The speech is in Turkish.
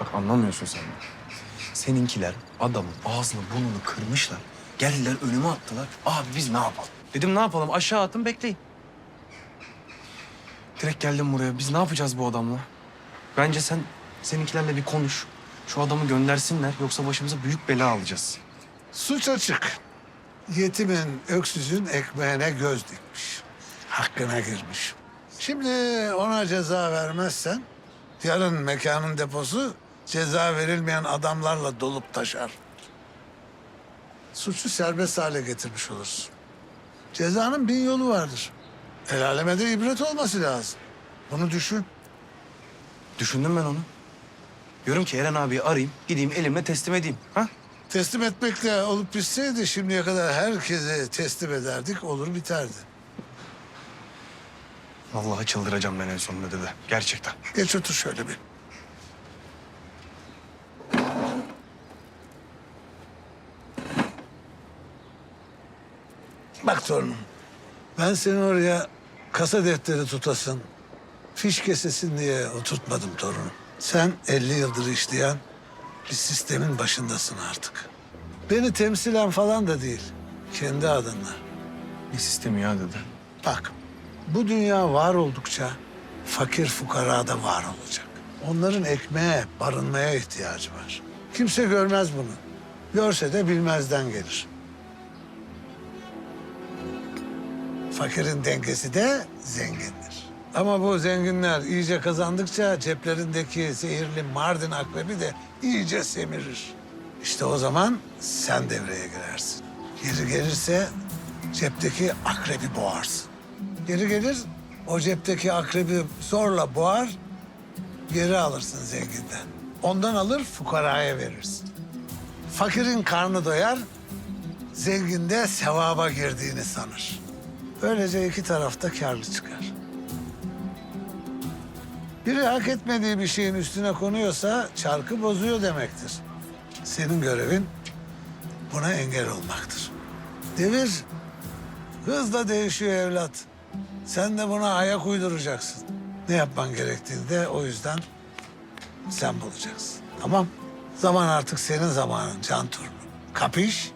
Bak anlamıyorsun sen. Seninkiler adamın ağzını burnunu kırmışlar. Geldiler önüme attılar. Abi biz ne yapalım? Dedim ne yapalım? Aşağı atın bekleyin. Direkt geldim buraya. Biz ne yapacağız bu adamla? Bence sen seninkilerle bir konuş. Şu adamı göndersinler yoksa başımıza büyük bela alacağız. Suç açık. Yetimin, öksüzün ekmeğine göz dikmiş. Hakkına girmiş. Şimdi ona ceza vermezsen yarın mekanın deposu ceza verilmeyen adamlarla dolup taşar. Suçu serbest hale getirmiş olursun. Cezanın bin yolu vardır. El aleme de ibret olması lazım. Bunu düşün. Düşündüm ben onu. Diyorum ki Eren abiyi arayayım, gideyim elimle teslim edeyim. Ha? Teslim etmekle olup bitseydi şimdiye kadar herkese teslim ederdik, olur biterdi. Vallahi çıldıracağım ben en sonunda dede. Gerçekten. Geç otur şöyle bir. Bak torunum, ben seni oraya kasa defteri tutasın, fiş kesesin diye oturtmadım torunum. Sen 50 yıldır işleyen bir sistemin başındasın artık. Beni temsilen falan da değil, kendi adınla. Ne sistemi ya dede? Bak, bu dünya var oldukça fakir fukara da var olacak. Onların ekmeğe, barınmaya ihtiyacı var. Kimse görmez bunu. Görse de bilmezden gelir. Fakirin dengesi de zengindir. Ama bu zenginler iyice kazandıkça ceplerindeki zehirli Mardin akrebi de iyice semirir. İşte o zaman sen devreye girersin. Yeri gelirse cepteki akrebi boğarsın. Geri gelir o cepteki akrebi zorla boğar, geri alırsın zenginden. Ondan alır fukaraya verirsin. Fakirin karnı doyar, zengin de sevaba girdiğini sanır. Böylece iki tarafta karlı çıkar. Biri hak etmediği bir şeyin üstüne konuyorsa çarkı bozuyor demektir. Senin görevin buna engel olmaktır. Devir hızla değişiyor evlat. Sen de buna ayak uyduracaksın. Ne yapman gerektiğini o yüzden sen bulacaksın. Tamam. Zaman artık senin zamanın can torunum. Kapış?